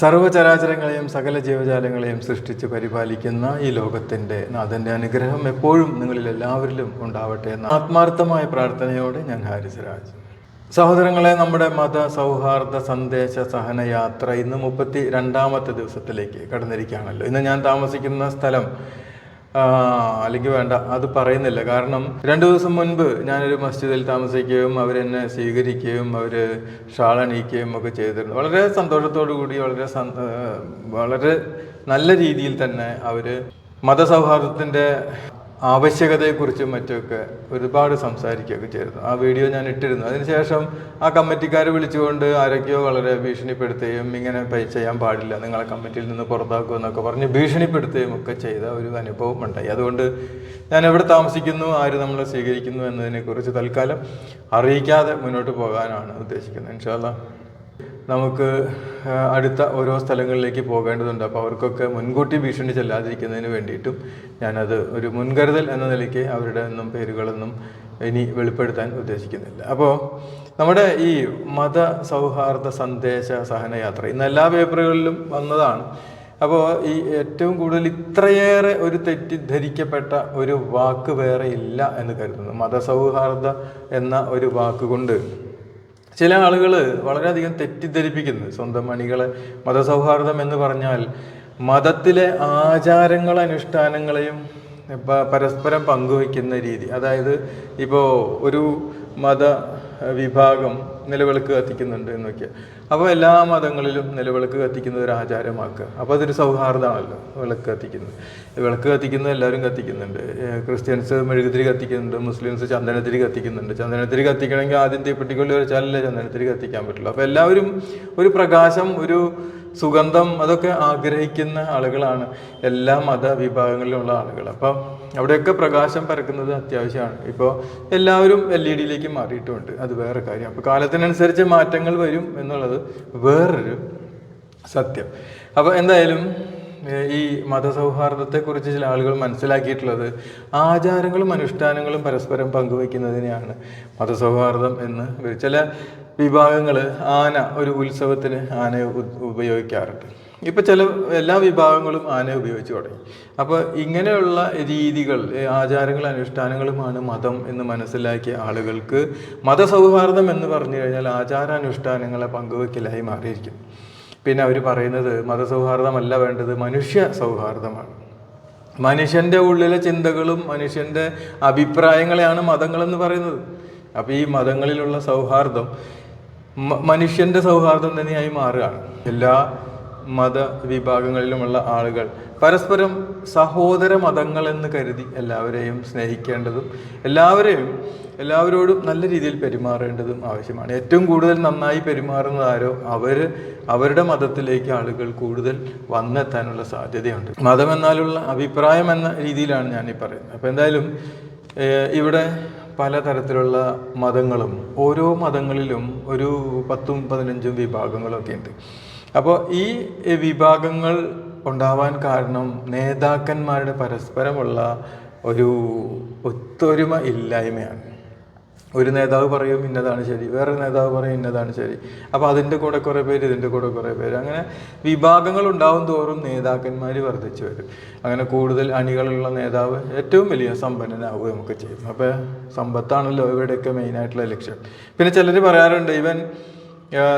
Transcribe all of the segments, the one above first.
സർവചരാചരങ്ങളെയും സകല ജീവജാലങ്ങളെയും സൃഷ്ടിച്ച് പരിപാലിക്കുന്ന ഈ ലോകത്തിന്റെ നാഥന്റെ അനുഗ്രഹം എപ്പോഴും നിങ്ങളിൽ എല്ലാവരിലും ഉണ്ടാവട്ടെ എന്ന ആത്മാർത്ഥമായ പ്രാർത്ഥനയോടെ ഞാൻ ഹാരിസരാജ്. സഹോദരങ്ങളെ നമ്മുടെ മത സൗഹാർദ്ദ സന്ദേശ സഹനയാത്ര ഇന്ന് മുപ്പത്തി രണ്ടാമത്തെ ദിവസത്തിലേക്ക് കടന്നിരിക്കുകയാണല്ലോ. ഇന്ന് ഞാൻ താമസിക്കുന്ന സ്ഥലം അല്ലെങ്കിൽ വേണ്ട. അത് പറയുന്നില്ല. കാരണം രണ്ടു ദിവസം മുൻപ് ഞാനൊരു മസ്ജിദിൽ താമസിക്കുകയും അവരെന്നെ സ്വീകരിക്കുകയും അവർ ഷാളണിയിക്കുകയും ഒക്കെ ചെയ്തിരുന്നു. വളരെ സന്തോഷത്തോടു കൂടി വളരെ വളരെ നല്ല രീതിയിൽ തന്നെ അവർ മതസൗഹാർദ്ദത്തിന്റെ ആവശ്യകതയെക്കുറിച്ചും മറ്റുമൊക്കെ ഒരുപാട് സംസാരിക്കുകയൊക്കെ ചെയ്തിരുന്നു. ആ വീഡിയോ ഞാൻ ഇട്ടിരുന്നു. അതിനുശേഷം ആ കമ്മിറ്റിക്കാർ വിളിച്ചുകൊണ്ട് ആരൊക്കെയോ വളരെ ഭീഷണിപ്പെടുത്തുകയും ഇങ്ങനെ പൈ ചെയ്യാൻ പാടില്ല നിങ്ങളെ കമ്മിറ്റിയിൽ നിന്ന് പുറത്താക്കുക എന്നൊക്കെ പറഞ്ഞ് ഭീഷണിപ്പെടുത്തുകയും ഒക്കെ ചെയ്ത ഒരു അനുഭവം ഉണ്ടായി. അതുകൊണ്ട് ഞാൻ എവിടെ താമസിക്കുന്നു ആര് നമ്മളെ സ്വീകരിക്കുന്നു എന്നതിനെക്കുറിച്ച് തൽക്കാലം അറിയിക്കാതെ മുന്നോട്ട് പോകാനാണ് ഉദ്ദേശിക്കുന്നത്. ഇൻഷാല്ല നമുക്ക് അടുത്ത ഓരോ സ്ഥലങ്ങളിലേക്ക് പോകേണ്ടതുണ്ട്. അപ്പോൾ അവർക്കൊക്കെ മുൻകൂട്ടി ഭീഷണി ചെല്ലാതിരിക്കുന്നതിന് വേണ്ടിയിട്ടും ഞാനത് ഒരു മുൻകരുതൽ എന്ന നിലയ്ക്ക് അവരുടെ ഒന്നും പേരുകളൊന്നും ഇനി വെളിപ്പെടുത്താൻ ഉദ്ദേശിക്കുന്നില്ല. അപ്പോൾ നമ്മുടെ ഈ മത സൗഹാർദ്ദ സന്ദേശ സഹനയാത്ര ഇന്ന് എല്ലാ പേപ്പറുകളിലും വന്നതാണ്. അപ്പോൾ ഈ ഏറ്റവും കൂടുതൽ ഇത്രയേറെ ഒരു തെറ്റിദ്ധരിക്കപ്പെട്ട ഒരു വാക്ക് വേറെ ഇല്ല എന്ന് കരുതുന്നു. മതസൗഹാർദ്ദ എന്ന ഒരു വാക്കുകൊണ്ട് ചില ആളുകൾ വളരെയധികം തെറ്റിദ്ധരിപ്പിക്കുന്നു. സ്വന്തം അണികളെ മതസൗഹാർദ്ദം എന്ന് പറഞ്ഞാൽ മതത്തിലെ ആചാരങ്ങളെ അനുഷ്ഠാനങ്ങളെയും പരസ്പരം പങ്കുവയ്ക്കുന്ന രീതി. അതായത് ഇപ്പോൾ ഒരു മത വിഭാഗം നിലവിളക്ക് കത്തിക്കുന്നുണ്ട് എന്നൊക്കെ. അപ്പോൾ എല്ലാ മതങ്ങളിലും നിലവിളക്ക് കത്തിക്കുന്നത് ഒരു ആചാരമാക്കുക. അപ്പോൾ അതൊരു സൗഹാർദ്ദമാണല്ലോ വിളക്ക് കത്തിക്കുന്നത്. വിളക്ക് കത്തിക്കുന്നത് എല്ലാവരും കത്തിക്കുന്നുണ്ട്. ക്രിസ്ത്യൻസ് മെഴുകുതിരി കത്തിക്കുന്നുണ്ട് മുസ്ലിംസ് ചന്ദനത്തിരി കത്തിക്കുന്നുണ്ട്. ചന്ദനത്തിരി കത്തിക്കണമെങ്കിൽ ആദ്യം തീപ്പെട്ടിക്കൊള്ളി വെച്ചാലല്ലേ ചന്ദനത്തിരി കത്തിക്കാൻ പറ്റുള്ളൂ. അപ്പോൾ എല്ലാവരും ഒരു പ്രകാശം ഒരു സുഗന്ധം അതൊക്കെ ആഗ്രഹിക്കുന്ന ആളുകളാണ് എല്ലാ മതവിഭാഗങ്ങളിലുമുള്ള ആളുകൾ. അപ്പം അവിടെയൊക്കെ പ്രകാശം പരക്കുന്നത് അത്യാവശ്യമാണ്. ഇപ്പോൾ എല്ലാവരും എൽ ഇ ഡിയിലേക്ക് മാറിയിട്ടുമുണ്ട് അത് വേറെ കാര്യം. അപ്പോൾ കാലത്തിനനുസരിച്ച് മാറ്റങ്ങൾ വരും എന്നുള്ളത് വേറൊരു സത്യം. അപ്പോൾ എന്തായാലും ഈ മതസൗഹാർദ്ദത്തെക്കുറിച്ച് ചില ആളുകൾ മനസ്സിലാക്കിയിട്ടുള്ളത് ആചാരങ്ങളും അനുഷ്ഠാനങ്ങളും പരസ്പരം പങ്കുവയ്ക്കുന്നതിനെയാണ് മതസൗഹാർദ്ദം എന്ന് ചില വിഭാഗങ്ങൾ ആന ഒരു ഉത്സവത്തിന് ആനയെ ഉപയോഗിക്കാറുണ്ട്. ഇപ്പം ചില എല്ലാ വിഭാഗങ്ങളും ആനയെ ഉപയോഗിച്ച് തുടങ്ങി. അപ്പോൾ ഇങ്ങനെയുള്ള രീതികൾ ആചാരങ്ങൾ അനുഷ്ഠാനങ്ങളുമാണ് മതം എന്ന് മനസ്സിലാക്കിയ ആളുകൾക്ക് മതസൗഹാർദ്ദം എന്ന് പറഞ്ഞു കഴിഞ്ഞാൽ ആചാരാനുഷ്ഠാനങ്ങളെ പങ്കുവയ്ക്കലായി മാറിയിരിക്കും. പിന്നെ അവർ പറയുന്നത് മതസൗഹാർദ്ദമല്ല വേണ്ടത് മനുഷ്യ സൗഹാർദ്ദമാണ്. മനുഷ്യന്റെ ഉള്ളിലെ ചിന്തകളും മനുഷ്യന്റെ അഭിപ്രായങ്ങളെയാണ് മതങ്ങളെന്ന് പറയുന്നത്. അപ്പോൾ ഈ മതങ്ങളിലുള്ള സൗഹാർദ്ദം മനുഷ്യന്റെ സൗഹാർദ്ദം തന്നെയായി മാറുകയാണ്. എല്ലാ മത വിഭാഗങ്ങളിലുമുള്ള ആളുകൾ. പരസ്പരം സഹോദര മതങ്ങൾ എന്ന് കരുതി എല്ലാവരെയും സ്നേഹിക്കേണ്ടതും എല്ലാവരെയും എല്ലാവരോടും നല്ല രീതിയിൽ പെരുമാറേണ്ടതും ആവശ്യമാണ്. ഏറ്റവും കൂടുതൽ നന്നായി പെരുമാറുന്നത് ആരോ? അവർ അവരുടെ മതത്തിലേക്ക് ആളുകൾ കൂടുതൽ വന്നെത്താനുള്ള സാധ്യതയുണ്ട്. മതം എന്നാലുള്ള അഭിപ്രായം എന്ന രീതിയിലാണ് ഈ പറയുന്നത്. അപ്പോൾ എന്തായാലും ഇവിടെ പലതരത്തിലുള്ള മതങ്ങളും ഓരോ മതങ്ങളിലും ഒരു പത്തും പതിനഞ്ചും വിഭാഗങ്ങളൊക്കെ ഉണ്ട്. അപ്പോൾ ഈ വിഭാഗങ്ങൾ ഉണ്ടാവാൻ കാരണം നേതാക്കന്മാരുടെ പരസ്പരമുള്ള ഒരു ഒത്തൊരുമ ഇല്ലായ്മയാണ്. ഒരു നേതാവ് പറയും ഇന്നതാണ് ശരി വേറെ നേതാവ് പറയും ഇന്നതാണ് ശരി. അപ്പോൾ അതിന്റെ കൂടെ കുറേ പേര് ഇതിന്റെ കൂടെ കുറേ പേര്. അങ്ങനെ വിഭാഗങ്ങൾ ഉണ്ടാവും തോറും നേതാക്കന്മാർ വർദ്ധിച്ചു വരും. അങ്ങനെ കൂടുതൽ അണികളുള്ള നേതാവ് ഏറ്റവും വലിയ സമ്പന്നനാവുകയും നമുക്ക് ചെയ്യും. അപ്പോൾ സമ്പത്താണല്ലോ ഇവിടെയൊക്കെ മെയിനായിട്ടുള്ള ലക്ഷ്യം. പിന്നെ ചിലർ പറയാറുണ്ട് ഇവൻ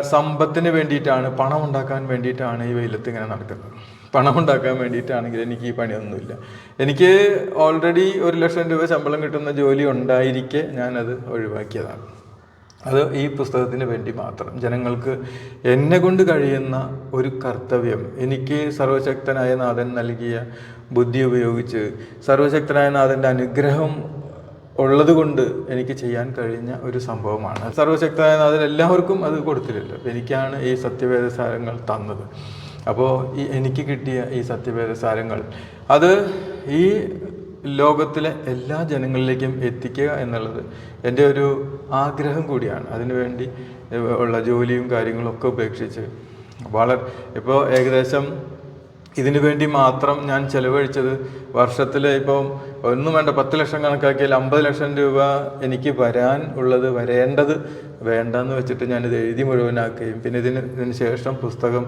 സമ്പത്തിന് വേണ്ടിയിട്ടാണ് പണം ഉണ്ടാക്കാൻ വേണ്ടിയിട്ടാണ് ഈ വെയിലത്ത് ഇങ്ങനെ നടക്കുന്നത്. പണം ഉണ്ടാക്കാൻ വേണ്ടിയിട്ടാണെങ്കിൽ എനിക്ക് ഈ പണിയൊന്നുമില്ല. എനിക്ക് ഓൾറെഡി ഒരു ലക്ഷം രൂപ ശമ്പളം കിട്ടുന്ന ജോലി ഉണ്ടായിരിക്കെ ഞാനത് ഒഴിവാക്കിയതാണ്. അത് ഈ പുസ്തകത്തിന് വേണ്ടി മാത്രം. ജനങ്ങൾക്ക് എന്നെ കൊണ്ട് കഴിയുന്ന ഒരു കർത്തവ്യം എനിക്ക് സർവശക്തനായ നാഥൻ നൽകിയ ബുദ്ധി ഉപയോഗിച്ച് സർവശക്തനായ നാഥന്റെ അനുഗ്രഹം ഉള്ളത് കൊണ്ട് എനിക്ക് ചെയ്യാൻ കഴിഞ്ഞ ഒരു സംഭവമാണ്. സർവശക്തനായ നാഥൻ എല്ലാവർക്കും അത് കൊടുത്തില്ലല്ലോ. എനിക്കാണ് ഈ സത്യവേദ സാരങ്ങൾ തന്നത്. അപ്പോൾ ഈ എനിക്ക് കിട്ടിയ ഈ സത്യവേദ സാരങ്ങൾ അത് ഈ ലോകത്തിലെ എല്ലാ ജനങ്ങളിലേക്കും എത്തിക്കുക എന്നുള്ളത് എന്റെ ഒരു ആഗ്രഹം കൂടിയാണ്. അതിനുവേണ്ടി ഉള്ള ജോലിയും കാര്യങ്ങളൊക്കെ ഉപേക്ഷിച്ച് വളരെ ഇപ്പോൾ ഏകദേശം ഇതിനു വേണ്ടി മാത്രം ഞാൻ ചെലവഴിച്ചത് വർഷത്തിൽ ഇപ്പം ഒന്നും വേണ്ട പത്ത് ലക്ഷം കണക്കാക്കിയാൽ അമ്പത് ലക്ഷം രൂപ എനിക്ക് വരാൻ ഉള്ളത് വരേണ്ടത് വേണ്ടെന്ന് വെച്ചിട്ട് ഞാനിത് എഴുതി മുഴുവനാക്കുകയും പിന്നെ ഇതിന് ഇതിന് ശേഷം പുസ്തകം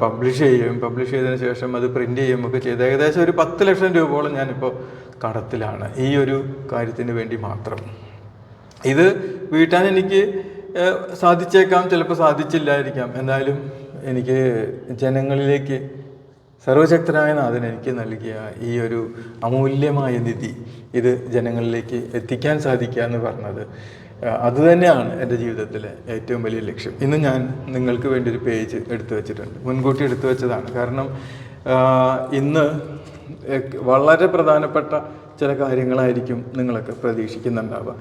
പബ്ലിഷ് ചെയ്യുകയും പബ്ലിഷ് ചെയ്തതിന് ശേഷം അത് പ്രിന്റ് ചെയ്യുകയും ഒക്കെ ചെയ്ത് ഏകദേശം ഒരു പത്ത് ലക്ഷം രൂപയോളം ഞാനിപ്പോൾ കടത്തിലാണ് ഈ ഒരു കാര്യത്തിന് വേണ്ടി മാത്രം. ഇത് വീട്ടാൻ എനിക്ക് സാധിച്ചേക്കാം ചിലപ്പോൾ സാധിച്ചില്ലായിരിക്കാം. എന്തായാലും എനിക്ക് ജനങ്ങളിലേക്ക് സർവശക്തനായ നാഥൻ എനിക്ക് നൽകിയ ഈ ഒരു അമൂല്യമായ നിധി ഇത് ജനങ്ങളിലേക്ക് എത്തിക്കാൻ സാധിക്കുക എന്ന് പറഞ്ഞത്. അതുതന്നെയാണ് എന്റെ ജീവിതത്തിലെ ഏറ്റവും വലിയ ലക്ഷ്യം. ഇന്ന് ഞാൻ നിങ്ങൾക്ക് വേണ്ടി ഒരു പേജ് എടുത്തു വെച്ചിട്ടുണ്ട്. മുൻകൂട്ടി എടുത്തു വെച്ചതാണ്. കാരണം ഇന്ന് വളരെ പ്രധാനപ്പെട്ട ചില കാര്യങ്ങളായിരിക്കും നിങ്ങളൊക്കെ പ്രതീക്ഷിക്കുന്നുണ്ടാവുക.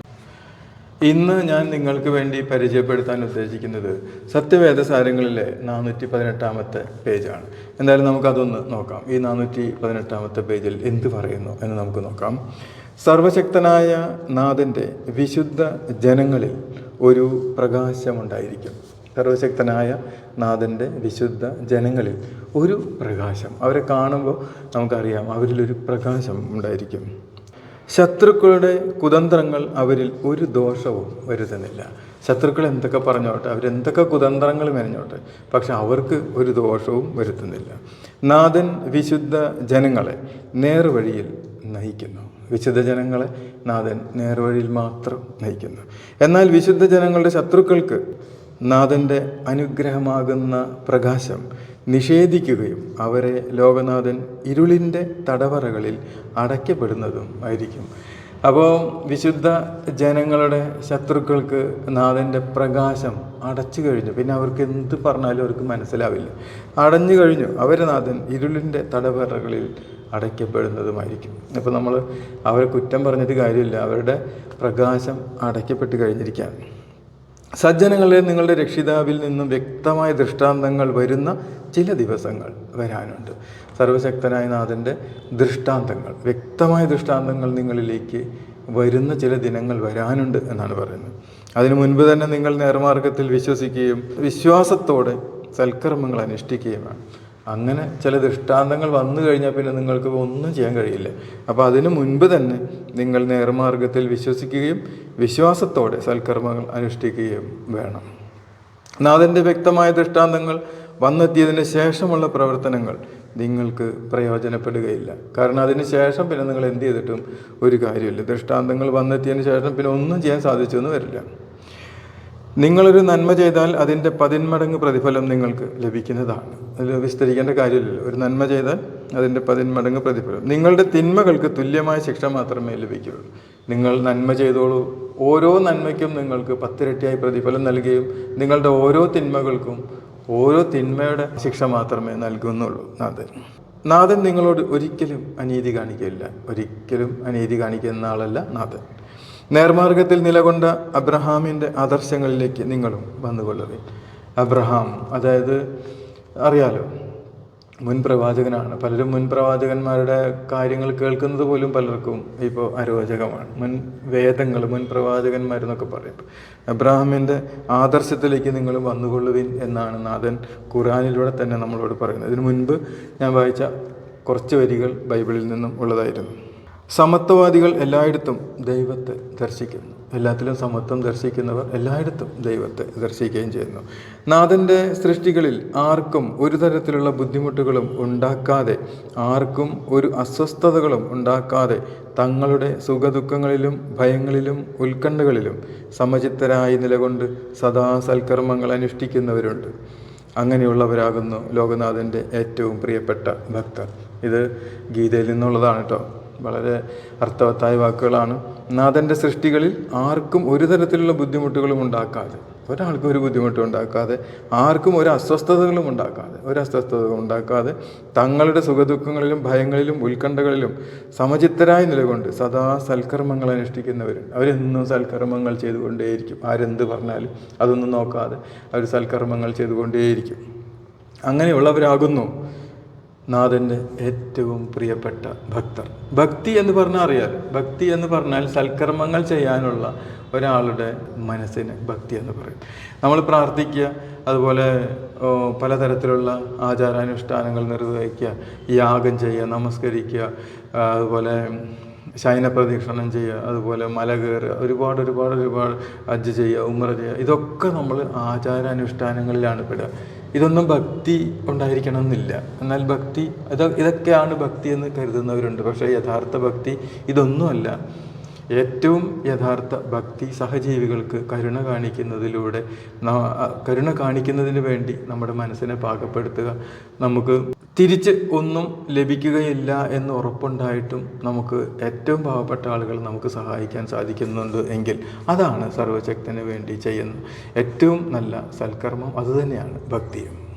ഇന്ന് ഞാൻ നിങ്ങൾക്ക് വേണ്ടി പരിചയപ്പെടുത്താൻ ഉദ്ദേശിക്കുന്നത് സത്യവേദസാരങ്ങളിലെ നാനൂറ്റി പതിനെട്ടാമത്തെ പേജാണ്. എന്തായാലും നമുക്കതൊന്ന് നോക്കാം. ഈ നാനൂറ്റി പതിനെട്ടാമത്തെ പേജിൽ എന്ത് പറയുന്നു എന്ന് നമുക്ക് നോക്കാം. സർവശക്തനായ നാഥന്റെ വിശുദ്ധ ജനങ്ങളിൽ ഒരു പ്രകാശമുണ്ടായിരിക്കും. സർവശക്തനായ നാഥന്റെ വിശുദ്ധ ജനങ്ങളിൽ ഒരു പ്രകാശം. അവരെ കാണുമ്പോൾ നമുക്കറിയാം അവരിലൊരു പ്രകാശം ഉണ്ടായിരിക്കും. ശത്രുക്കളുടെ കുതന്ത്രങ്ങൾ അവരിൽ ഒരു ദോഷവും വരുത്തുന്നില്ല. ശത്രുക്കൾ എന്തൊക്കെ പറഞ്ഞോട്ടെ അവരെന്തൊക്കെ കുതന്ത്രങ്ങൾ മെനഞ്ഞോട്ടെ പക്ഷെ അവർക്ക് ഒരു ദോഷവും വരുത്തുന്നില്ല. നാഥൻ വിശുദ്ധ ജനങ്ങളെ നേർവഴിയിൽ നയിക്കുന്നു. വിശുദ്ധ ജനങ്ങളെ നാഥൻ നേർവഴിയിൽ മാത്രം നയിക്കുന്നു. എന്നാൽ വിശുദ്ധ ജനങ്ങളുടെ ശത്രുക്കൾക്ക് നാഥന്റെ അനുഗ്രഹമാകുന്ന പ്രകാശം നിഷേധിക്കുകയും അവരെ ലോകനാഥൻ ഇരുളിന്റെ തടവറകളിൽ അടയ്ക്കപ്പെടുന്നതും ആയിരിക്കും. അപ്പോൾ വിശുദ്ധ ജനങ്ങളുടെ ശത്രുക്കൾക്ക് നാഥന്റെ പ്രകാശം അടച്ചു കഴിഞ്ഞു. പിന്നെ അവർക്ക് എന്ത് പറഞ്ഞാലും അവർക്ക് മനസ്സിലാവില്ല. അടഞ്ഞു കഴിഞ്ഞു. അവരെ നാഥൻ ഇരുളിന്റെ തടവറകളിൽ അടയ്ക്കപ്പെടുന്നതുമായിരിക്കും. അപ്പോൾ നമ്മൾ അവരെ കുറ്റം പറഞ്ഞിട്ട് കാര്യമില്ല. അവരുടെ പ്രകാശം അടയ്ക്കപ്പെട്ട് കഴിഞ്ഞിരിക്കുകയാണ്. സജ്ജനങ്ങളെ നിങ്ങളുടെ രക്ഷിതാവിൽ നിന്നും വ്യക്തമായ ദൃഷ്ടാന്തങ്ങൾ വരുന്ന ചില ദിവസങ്ങൾ വരാനുണ്ട്. സർവശക്തനായ നാഥന്റെ ദൃഷ്ടാന്തങ്ങൾ വ്യക്തമായ ദൃഷ്ടാന്തങ്ങൾ നിങ്ങളിലേക്ക് വരുന്ന ചില ദിനങ്ങൾ വരാനുണ്ട് എന്നാണ് പറയുന്നത്. അതിനു മുൻപ് തന്നെ നിങ്ങൾ നേർമാർഗത്തിൽ വിശ്വസിക്കുകയും വിശ്വാസത്തോടെ സൽക്കർമ്മങ്ങൾ അനുഷ്ഠിക്കുകയും വേണം അങ്ങനെ ചില ദൃഷ്ടാന്തങ്ങൾ വന്നു കഴിഞ്ഞാൽ പിന്നെ നിങ്ങൾക്ക് ഒന്നും ചെയ്യാൻ കഴിയില്ല. അപ്പോൾ അതിനു മുൻപ് തന്നെ നിങ്ങൾ നേർമാർഗത്തിൽ വിശ്വസിക്കുകയും വിശ്വാസത്തോടെ സൽക്കർമ്മങ്ങൾ അനുഷ്ഠിക്കുകയും വേണം. നാഥന്റെ വ്യക്തമായ ദൃഷ്ടാന്തങ്ങൾ വന്നെത്തിയതിന് ശേഷമുള്ള പ്രവർത്തനങ്ങൾ നിങ്ങൾക്ക് പ്രയോജനപ്പെടുകയില്ല. കാരണം അതിന് ശേഷം പിന്നെ നിങ്ങൾ എന്ത് ചെയ്തിട്ടും ഒരു കാര്യമില്ല. ദൃഷ്ടാന്തങ്ങൾ വന്നെത്തിയതിന് ശേഷം പിന്നെ ഒന്നും ചെയ്യാൻ സാധിച്ചു എന്ന് വരില്ല. നിങ്ങളൊരു നന്മ ചെയ്താൽ അതിന്റെ പതിന്മടങ്ങ് പ്രതിഫലം നിങ്ങൾക്ക് ലഭിക്കുന്നതാണ്. അതിൽ വിസ്തരിക്കേണ്ട കാര്യമില്ലല്ലോ. ഒരു നന്മ ചെയ്താൽ അതിന്റെ പതിന്മടങ്ങ് പ്രതിഫലം. നിങ്ങളുടെ തിന്മകൾക്ക് തുല്യമായ ശിക്ഷ മാത്രമേ ലഭിക്കുകയുള്ളൂ. നിങ്ങൾ നന്മ ചെയ്തോളൂ. ഓരോ നന്മയ്ക്കും നിങ്ങൾക്ക് പത്തിരട്ടിയായി പ്രതിഫലം നൽകുകയും നിങ്ങളുടെ ഓരോ തിന്മകൾക്കും ഓരോ തിന്മയുടെ ശിക്ഷ മാത്രമേ നൽകുന്നുള്ളൂ. നാഥൻ നാഥൻ നിങ്ങളോട് ഒരിക്കലും അനീതി കാണിക്കില്ല ഒരിക്കലും അനീതി കാണിക്കുന്ന ആളല്ല നാഥൻ. നേർമാർഗത്തിൽ നിലകൊണ്ട അബ്രഹാമിന്റെ ആദർശങ്ങളിലേക്ക് നിങ്ങളും വന്നുകൊള്ളുക അബ്രഹാം അതായത് അറിയാലോ മുൻ പ്രവാചകനാണ്. പലരും മുൻ പ്രവാചകന്മാരുടെ കാര്യങ്ങൾ കേൾക്കുന്നത് പോലും പലർക്കും ഇപ്പോൾ അരോചകമാണ്. മുൻ വേദങ്ങൾ മുൻ പ്രവാചകന്മാരെന്നൊക്കെ പറയും. അബ്രാഹാമിന്റെ ആദർശത്തിലേക്ക് നിങ്ങൾ വന്നുകൊള്ളുവിൻ എന്നാണ് നാഥൻ ഖുറാനിലൂടെ തന്നെ നമ്മളോട് പറയുന്നത്. ഇതിനു മുൻപ് ഞാൻ വായിച്ച കുറച്ച് വരികൾ ബൈബിളിൽ നിന്നും ഉള്ളതായിരുന്നു. സമത്വവാദികൾ എല്ലായിടത്തും ദൈവത്തെ ദർശിക്കുന്നു. എല്ലാത്തിലും സമത്വം ദർശിക്കുന്നവർ എല്ലായിടത്തും ദൈവത്തെ ദർശിക്കുകയും ചെയ്യുന്നു. നാഥന്റെ സൃഷ്ടികളിൽ ആർക്കും ഒരു തരത്തിലുള്ള ബുദ്ധിമുട്ടുകളും ഉണ്ടാക്കാതെ ആർക്കും ഒരു അസ്വസ്ഥതകളും ഉണ്ടാക്കാതെ തങ്ങളുടെ സുഖദുഃഖങ്ങളിലും ഭയങ്ങളിലും ഉത്കണ്ഠകളിലും സമചിത്തരായി നിലകൊണ്ട് സദാ സൽക്കർമ്മങ്ങൾ അനുഷ്ഠിക്കുന്നവരുണ്ട്. അങ്ങനെയുള്ളവരാകുന്നു ലോകനാഥന്റെ ഏറ്റവും പ്രിയപ്പെട്ട ഭക്തർ. ഇത് ഗീതയിൽ നിന്നുള്ളതാണ് കേട്ടോ വളരെ അർത്ഥവത്തായ വാക്കുകളാണ്. നാഥന്റെ സൃഷ്ടികളിൽ ആർക്കും ഒരു തരത്തിലുള്ള ബുദ്ധിമുട്ടുകളും ഉണ്ടാക്കാതെ ഒരാൾക്കും ഒരു ബുദ്ധിമുട്ടും ഉണ്ടാക്കാതെ ആർക്കും ഒരു അസ്വസ്ഥതകളും ഉണ്ടാക്കാതെ ഒരു അസ്വസ്ഥതകളും ഉണ്ടാക്കാതെ തങ്ങളുടെ സുഖദുഃഖങ്ങളിലും ഭയങ്ങളിലും ഉത്കണ്ഠകളിലും സമചിത്തരായി നിലകൊണ്ട് സദാ സൽക്കർമ്മങ്ങൾ അനുഷ്ഠിക്കുന്നവരുണ്ട്. അവരെന്നും സൽക്കർമ്മങ്ങൾ ചെയ്തുകൊണ്ടേയിരിക്കും. ആരെന്ത് പറഞ്ഞാലും അതൊന്നും നോക്കാതെ അവർ സൽക്കർമ്മങ്ങൾ ചെയ്തുകൊണ്ടേയിരിക്കും. അങ്ങനെയുള്ളവരാകുന്നു. നാഥന്റെ ഏറ്റവും പ്രിയപ്പെട്ട ഭക്തർ. ഭക്തി എന്ന് പറഞ്ഞാൽ അറിയാം. ഭക്തി എന്ന് പറഞ്ഞാൽ സൽക്കർമ്മങ്ങൾ ചെയ്യാനുള്ള ഒരാളുടെ മനസ്സിന് ഭക്തി എന്ന് പറയും. നമ്മൾ പ്രാർത്ഥിക്കുക അതുപോലെ പലതരത്തിലുള്ള ആചാരാനുഷ്ഠാനങ്ങൾ നിർവഹിക്കുക യാഗം ചെയ്യുക നമസ്കരിക്കുക അതുപോലെ ശയന ചെയ്യുക അതുപോലെ മല കയറുക ഒരുപാട് ഒരുപാട് ഒരുപാട് ഹജ്ജ് ചെയ്യുക ഉമ്ര ചെയ്യുക ഇതൊക്കെ നമ്മൾ ആചാരാനുഷ്ഠാനങ്ങളിലാണ് പെടുക. ഇതൊന്നും ഭക്തി ഉണ്ടായിരിക്കണം എന്നില്ല എന്നാൽ ഭക്തി ഇത് ഇതൊക്കെയാണ് ഭക്തി എന്ന് കരുതുന്നവരുണ്ട്. പക്ഷേ യഥാർത്ഥ ഭക്തി ഇതൊന്നുമല്ല. ഏറ്റവും യഥാർത്ഥ ഭക്തി സഹജീവികൾക്ക് കരുണ കാണിക്കുന്നതിലൂടെ കരുണ കാണിക്കുന്നതിന് വേണ്ടി നമ്മുടെ മനസ്സിനെ പാകപ്പെടുത്തുക. നമുക്ക് തിരിച്ച് ഒന്നും ലഭിക്കുകയില്ല എന്ന് ഉറപ്പുണ്ടായിട്ടും നമുക്ക് ഏറ്റവും പാവപ്പെട്ട ആളുകൾ നമുക്ക് സഹായിക്കാൻ സാധിക്കുന്നുണ്ട് എങ്കിൽ അതാണ് സർവശക്തന് വേണ്ടി ചെയ്യുന്ന ഏറ്റവും നല്ല സൽക്കർമ്മം. അതുതന്നെയാണ് ഭക്തിയും.